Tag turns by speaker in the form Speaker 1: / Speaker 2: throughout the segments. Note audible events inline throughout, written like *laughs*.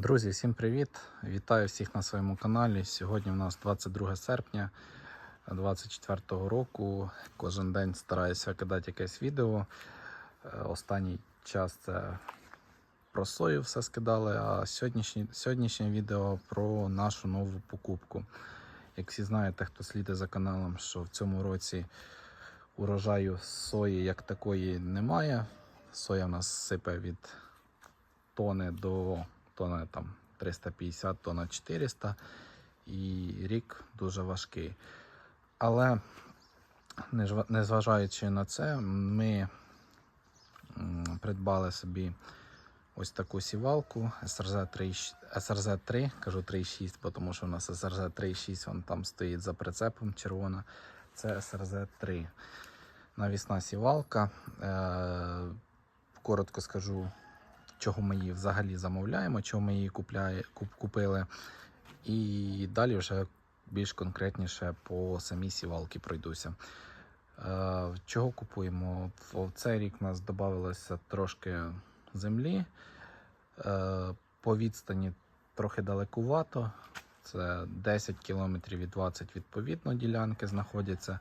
Speaker 1: Друзі, всім привіт! Вітаю всіх на своєму каналі. Сьогодні у нас 22 серпня 2024 року. Кожен день стараюся кидати якесь відео. Е, Останній час це про сою все скидали, а сьогоднішнє, сьогоднішнє відео про нашу нову покупку. Як всі знаєте, хто слідить за каналом, що в цьому році урожаю сої як такої немає. Соя в нас сипе від тони до тонна там 350, тонна 400. І рік дуже важкий. Але незважаючи на це, ми придбали собі ось таку сівалку SRZ 3, SRZ 3 кажу 3,6, бо тому що у нас SRZ 3,6, вон там стоїть за прицепом червона. Це SRZ 3. Навісна сівалка. Е, коротко скажу, чого ми її взагалі замовляємо, чого ми її купляє, куп, купили. І далі вже більш конкретніше по самій сівалці пройдуся. Е, чого купуємо? В цей рік у нас додавалося трошки землі. Е, по відстані трохи далекувато. Це 10 км і 20 відповідно ділянки знаходяться.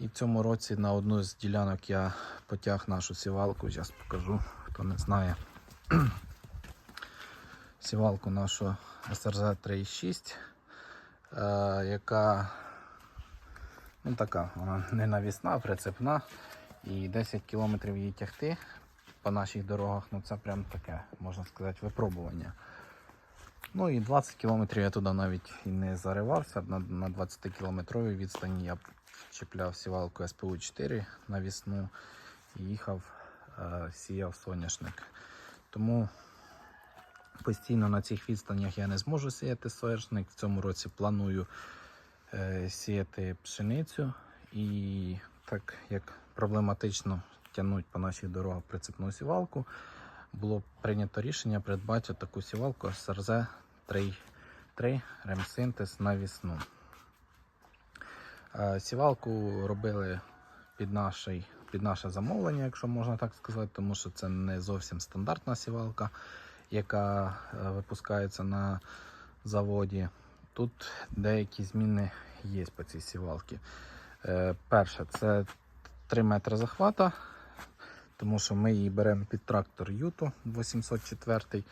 Speaker 1: І в цьому році на одну з ділянок я потяг нашу сівалку. Зараз покажу, хто не знає. Сівалку нашу SRZ 3.6, е, яка ну, така, вона не навісна, а прицепна. І 10 кілометрів її тягти по наших дорогах, ну це прям таке, можна сказати, випробування. Ну і 20 кілометрів я туди навіть і не заривався. На, на 20 кілометровій відстані я чіпляв сівалку СПУ 4 навісну і їхав, е, сіяв соняшник. Тому постійно на цих відстанях я не зможу сіяти соняшник. В цьому році планую е, сіяти пшеницю. І так як проблематично тягнути по наших дорогах прицепну сівалку, було прийнято рішення придбати таку сівалку SRZ 3 ремсинтез на вісну. Е, Сівалку робили під, наший, під наше замовлення, якщо можна так сказати, тому що це не зовсім стандартна сівалка, яка е, випускається на заводі. Тут деякі зміни є по цій сівалці. Е, Перше, це 3 метри захвата, тому що ми її беремо під трактор Юто 804.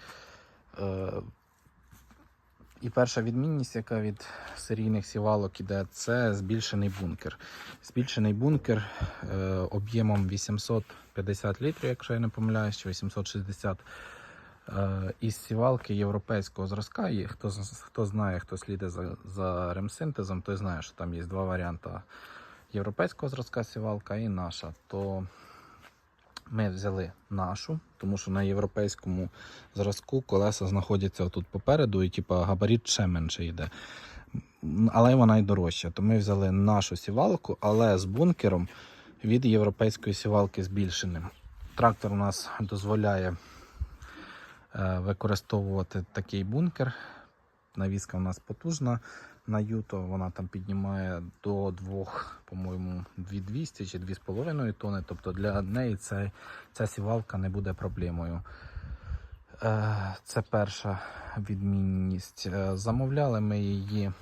Speaker 1: І перша відмінність, яка від серійних сівалок іде, це збільшений бункер. Збільшений бункер е, об'ємом 850 літрів, якщо я не помиляюсь, чи 860 е, із сівалки європейського зразка. І хто, хто знає, хто слідить за, за ремсинтезом, той знає, що там є два варіанти європейського зразка сівалка і наша. То ми взяли нашу, тому що на європейському зразку колеса знаходяться тут попереду, і типу, габарит ще менше йде. Але вона й дорожча. То ми взяли нашу сівалку, але з бункером від європейської сівалки збільшеним. Трактор у нас дозволяє е, використовувати такий бункер. Навіска у нас потужна на Юто, вона там піднімає до 2, по-моєму, 2200 чи 2,5 тонни. Тобто для неї ця, ця сівалка не буде проблемою. Е, Це перша відмінність. Е, Замовляли ми її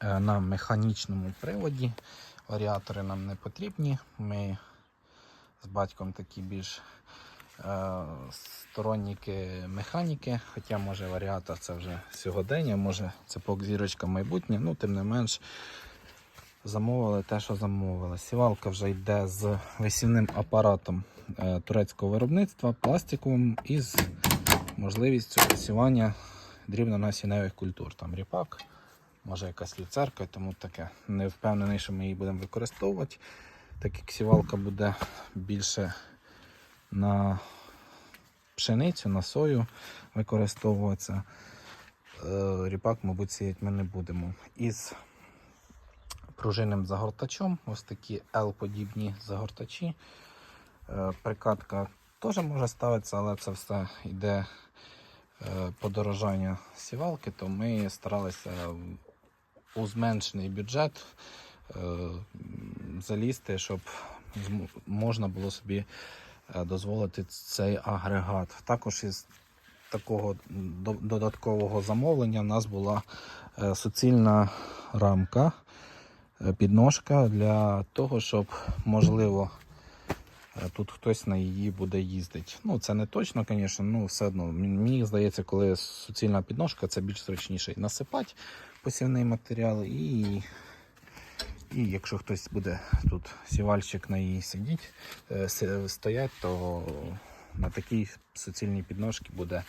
Speaker 1: е, на механічному приводі. Варіатори нам не потрібні. Ми з батьком такі більш сторонники механіки, хоча може варіатор це вже сьогодення, може це зірочка майбутнє, ну тим не менш замовили те, що замовили. Сівалка вже йде з висівним апаратом е, турецького виробництва, пластиковим і з можливістю посівання дрібно-насінневих культур. Там ріпак, може якась люцерка, тому таке. Не впевнений, що ми її будемо використовувати, так як сівалка буде більше на пшеницю, на сою використовуватися. Е, Ріпак, мабуть, сіяти ми не будемо. Із пружинним загортачом, ось такі L-подібні загортачі. Е, Прикатка теж може ставитися, але це все йде е, подорожання сівалки, то ми старалися у зменшений бюджет залізти, щоб можна було собі дозволити цей агрегат. Також із такого додаткового замовлення в нас була е, суцільна рамка, е, підножка для того, щоб можливо. е, Тут хтось на її буде їздити. Ну, це не точно, звісно, ну все одно. Мені здається, коли суцільна підножка, це більш зручніше насипати посівний матеріал, і, і якщо хтось буде тут сівальщик на її сидіти, е, стоять, то на такій суцільній підножці буде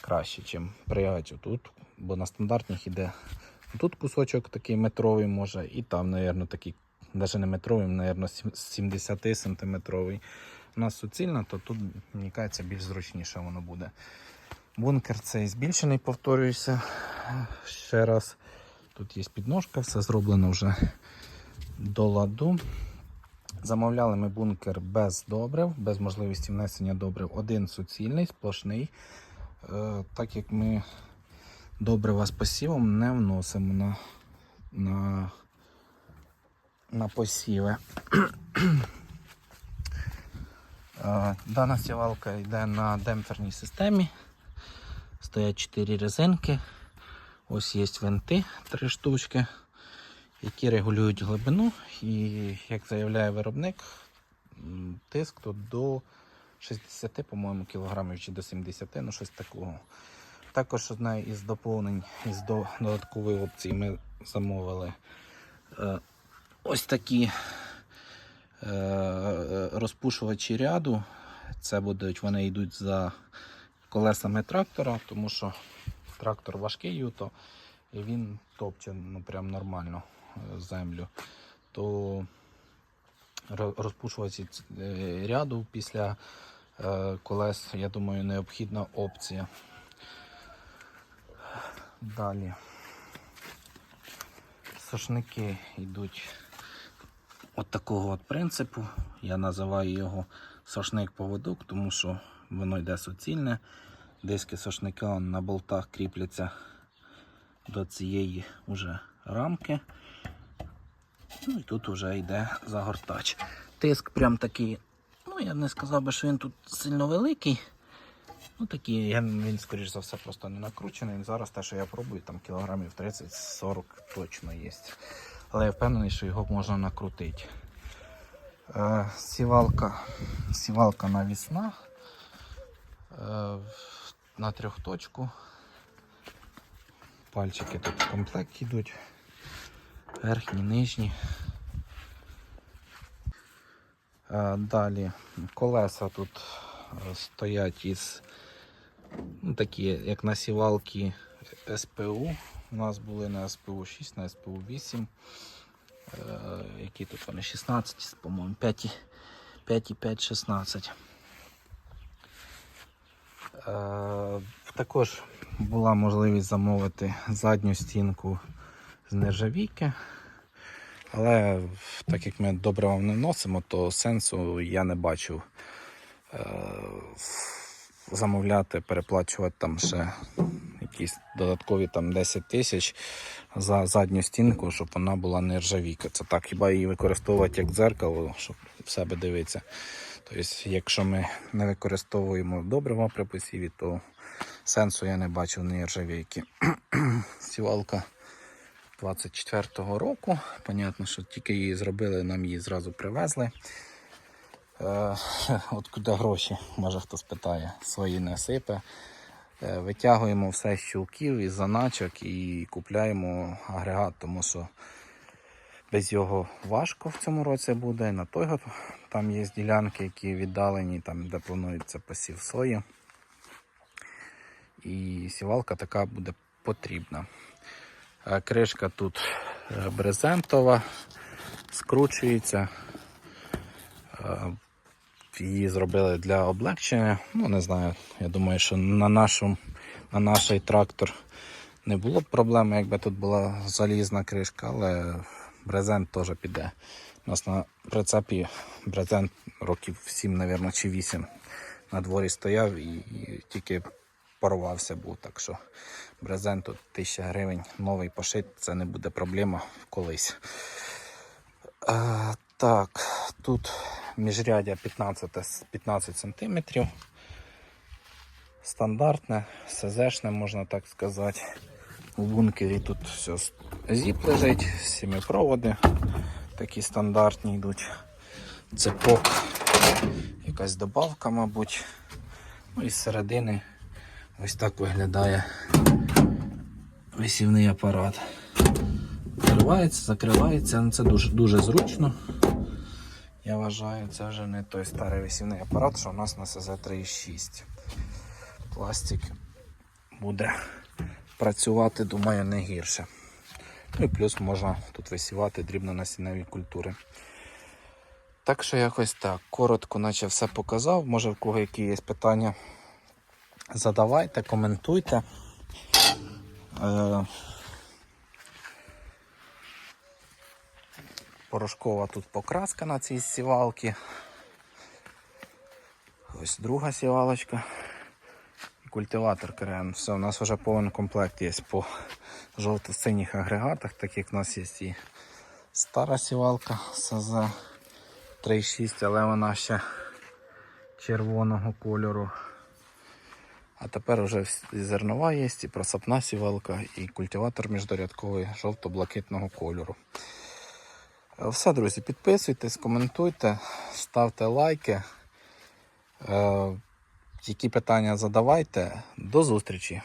Speaker 1: краще, ніж приягати отут. Бо на стандартних іде тут кусочок такий метровий може, і там, мабуть, такий, навіть не метровий, мабуть, 70 сантиметровий. У нас суцільна, то тут, мені кажеться, більш зручніше воно буде. Бункер цей збільшений, повторююся. Ще раз. Тут є підножка, все зроблено вже до ладу. Замовляли ми бункер без добрив, без можливості внесення добрив. Один суцільний, сплошний. Е, так як ми добрива з посівом не вносимо на, на, на посіви. Е, Дана сівалка йде на демпферній системі. Стоять 4 резинки. Ось є винти, 3 штучки, які регулюють глибину. І, як заявляє виробник, тиск тут до 60, по-моєму, кілограмів чи до 70, ну щось такого. Також одна із доповнень із до- додаткової опції ми замовили е, ось такі е, розпушувачі ряду. Це будуть, вони йдуть за колесами трактора, тому що трактор важкий юто, і він топче ну, прям нормально е, землю. То ро- розпушувачі е, ряду після е, колес, я думаю, необхідна опція. Далі. Сошники йдуть от такого от принципу. Я називаю його сошник-поводок, тому що воно йде суцільне. Диски сошника он на болтах кріпляться до цієї уже рамки. Ну і тут вже йде загортач. Тиск прям такий, ну я не сказав би, що він тут сильно великий. Ну такий, він, скоріш за все, просто не накручений. Зараз те, що я пробую, там кілограмів 30-40 точно є. Але я впевнений, що його можна накрутити. Е, сівалка, сівалка навісна. Е, на трьохточку. Пальчики тут в комплект йдуть. Верхні, нижні. Е, Далі колеса тут е, стоять із ну, такі, як на сівалки СПУ. У нас були на СПУ 6, на СПУ 8. Е, які тут вони 16, по-моєму, 5, 5 і 5, 16. Е, Також була можливість замовити задню стінку з нержавійки. Але так як ми добре не носимо, то сенсу я не бачив е, замовляти, переплачувати там ще якісь додаткові там 10 тисяч за задню стінку, щоб вона була нержавійка. Це так, хіба її використовувати як дзеркало, щоб в себе дивитися. Тобто, якщо ми не використовуємо добрива при то сенсу я не бачив нержавійки. *clears throat* Сівалка 24-го року. Понятно, що тільки її зробили, нам її зразу привезли. Е, *laughs* от куди гроші, може хто спитає, свої не сипе. Е, витягуємо все з щілків із заначок і купляємо агрегат, тому що без його важко в цьому році буде. На той год там є ділянки, які віддалені, там, де планується посів сої. І сівалка така буде потрібна. Е, Кришка тут е, брезентова, скручується. Її зробили для облегчення. Ну, не знаю. Я думаю, що на нашу, на наш трактор не було б проблеми, якби тут була залізна кришка, але брезент теж піде. У нас на прицепі брезент років 7, мабуть, чи 8 на дворі стояв і тільки порвався був. Так що брезент тут 1000 гривень новий пошит, це не буде проблема колись. А, так, тут міжрядя 15, 15 см. стандартне, СЗшне, можна так сказати. У бункері тут все зіп лежить, сімипроводи такі стандартні йдуть. Цепок, якась добавка, мабуть. Ну і з середини ось так виглядає висівний апарат. Відкривається, закривається, ну це дуже, дуже зручно. Я вважаю, це вже не той старий висівний апарат, що у нас на СЗ-3.6. Пластик буде працювати, думаю, не гірше. Ну і плюс можна тут висівати дрібнонасінневі культури. Так що якось так. Коротко, наче все показав. Може в кого які є питання, задавайте, коментуйте. Е, Порошкова тут покраска на цій сівалці. Ось друга сівалочка. І культиватор КРН. Все, у нас вже повен комплект є по жовто-синіх агрегатах, так як в нас є і стара сівалка СЗ 3.6, але вона ще червоного кольору. А тепер вже і зернова є, і просапна сівалка, і культиватор міждорядковий жовто-блакитного кольору. Все, друзі, підписуйтесь, коментуйте, ставте лайки. Е, Які питання задавайте. До зустрічі!